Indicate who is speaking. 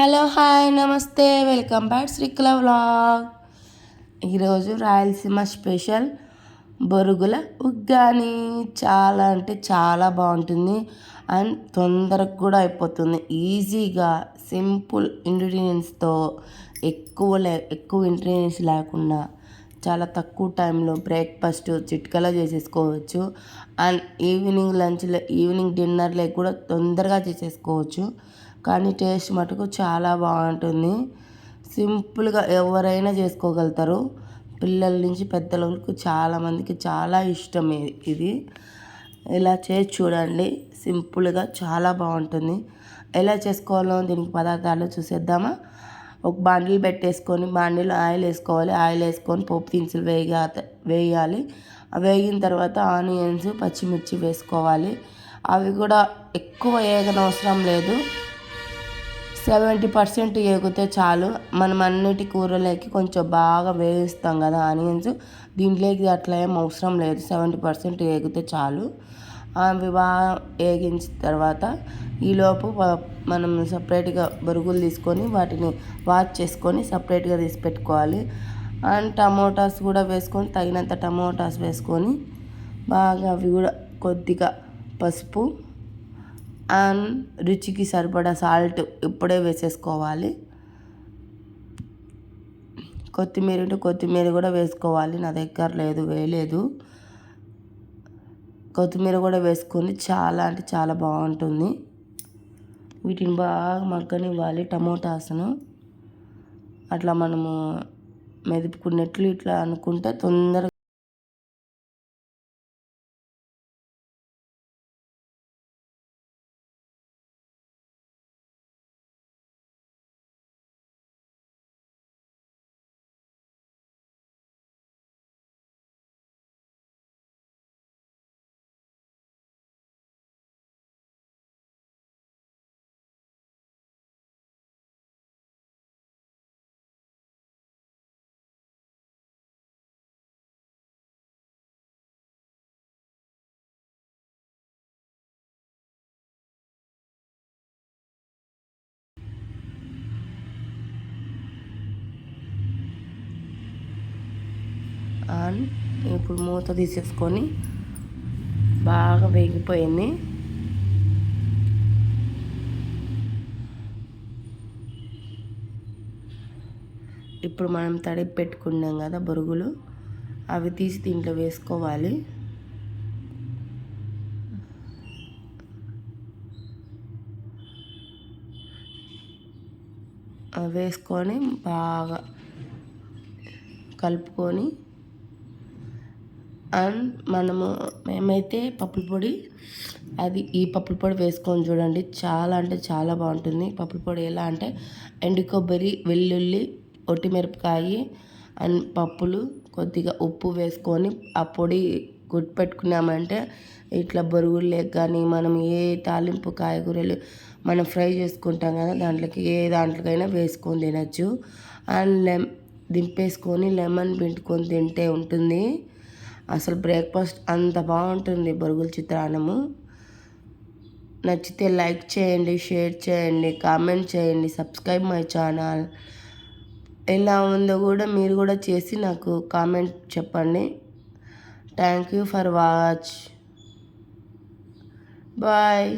Speaker 1: Hello hi నమస్తే. Welcome back Srikula vlog. ఈరోజు Rayalaseema special బొరుగుల ఉగ్గాని. చాలా అంటే చాలా బాగుంటుంది అండ్ తొందరగా కూడా అయిపోతుంది. ఈజీగా సింపుల్ ఇంగ్రీడియంట్స్తో ఎక్కువ లే ఎక్కువ ఇంగ్రీడియంట్స్ లేకుండా చాలా తక్కువ టైంలో బ్రేక్ఫాస్ట్ చిట్కలో చేసేసుకోవచ్చు. అండ్ ఈవినింగ్ లంచ్లో ఈవినింగ్ డిన్నర్లో కూడా తొందరగా చేసేసుకోవచ్చు. కానీ టేస్ట్ మటుకు చాలా బాగుంటుంది. సింపుల్గా ఎవరైనా చేసుకోగలుగుతారు. పిల్లల నుంచి పెద్దల వరకు చాలామందికి చాలా ఇష్టం ఇది. ఇలా చేసి చూడండి. సింపుల్గా చాలా బాగుంటుంది. ఎలా చేసుకోవాలో దీనికి పదార్థాలు చూసేద్దామా? ఒక బాండిల్ పెట్టేసుకొని బాండిల్ ఆయిల్ వేసుకోవాలి. ఆయిల్ వేసుకొని పోపు దినుసులు వేయగా వేయాలి. వేగిన తర్వాత ఆనియన్స్ పచ్చిమిర్చి వేసుకోవాలి. అవి కూడా ఎక్కువ వేయగనవసరం లేదు. సెవెంటీ పర్సెంట్ ఎగితే చాలు. మనం అన్నిటి కూరలోకి కొంచెం బాగా వేయిస్తాం కదా ఆనియన్స్. దీంట్లోకి అట్లా ఏం అవసరం లేదు. సెవెంటీ పర్సెంట్ ఎగితే చాలు. అవి బాగా వేగించిన తర్వాత ఈలోపు మనం సపరేట్గా బరుగులు తీసుకొని వాటిని వాష్ చేసుకొని సపరేట్గా తీసి పెట్టుకోవాలి. అండ్ టమోటాస్ కూడా వేసుకొని తగినంత టమోటాస్ వేసుకొని బాగా అవి కూడా కొద్దిగా పసుపు అండ్ రుచికి సరిపడా సాల్ట్ ఇప్పుడే వేసేసుకోవాలి. కొత్తిమీర ఉంటే కొత్తిమీర కూడా వేసుకోవాలి. నా దగ్గర లేదు వేయలేదు. కొత్తిమీర కూడా వేసుకొని చాలా అంటే చాలా బాగుంటుంది. వీటిని బాగా మగ్గనివ్వాలి టమోటాస్ను. అట్లా మనము మెదుపుకున్నట్లు ఇట్లా అనుకుంటే తొందరగా ఆన్ ఇప్పుడు మూత తీసేసుకొని బాగా వేగిపోయింది. ఇప్పుడు మనం తడిపి పెట్టుకున్నాం కదా బొరుగులు అవి తీసి దీంట్లో వేసుకోవాలి. వేసుకొని బాగా కలుపుకొని అండ్ మనము మేమైతే పప్పుల పొడి అది ఈ పప్పుల పొడి వేసుకొని చూడండి. చాలా అంటే చాలా బాగుంటుంది. పప్పుల పొడి ఎలా అంటే ఎండు కొబ్బరి వెల్లుల్లి ఒట్టిమిరపకాయ అండ్ పప్పులు కొద్దిగా ఉప్పు వేసుకొని ఆ పొడి పెట్టుకున్నామంటే ఇట్లా బొరుగులు కానీ మనం ఏ తాలింపు కాయగూరలు మనం ఫ్రై చేసుకుంటాం కదా దాంట్లోకి ఏ దాంట్లోకైనా వేసుకొని తినచ్చు. అండ్ లెమ్ దింపేసుకొని లెమన్ పిండుకొని తింటే ఉంటుంది. అసలు బ్రేక్ఫాస్ట్ అంత బాగుంటుంది బొరుగుల చిత్రాన్నము. నచ్చితే లైక్ చేయండి షేర్ చేయండి కామెంట్ చేయండి సబ్స్క్రైబ్ మై ఛానల్. ఎలా ఉందో కూడా మీరు కూడా చేసి నాకు కామెంట్ చెప్పండి. Thank you for watch. Bye.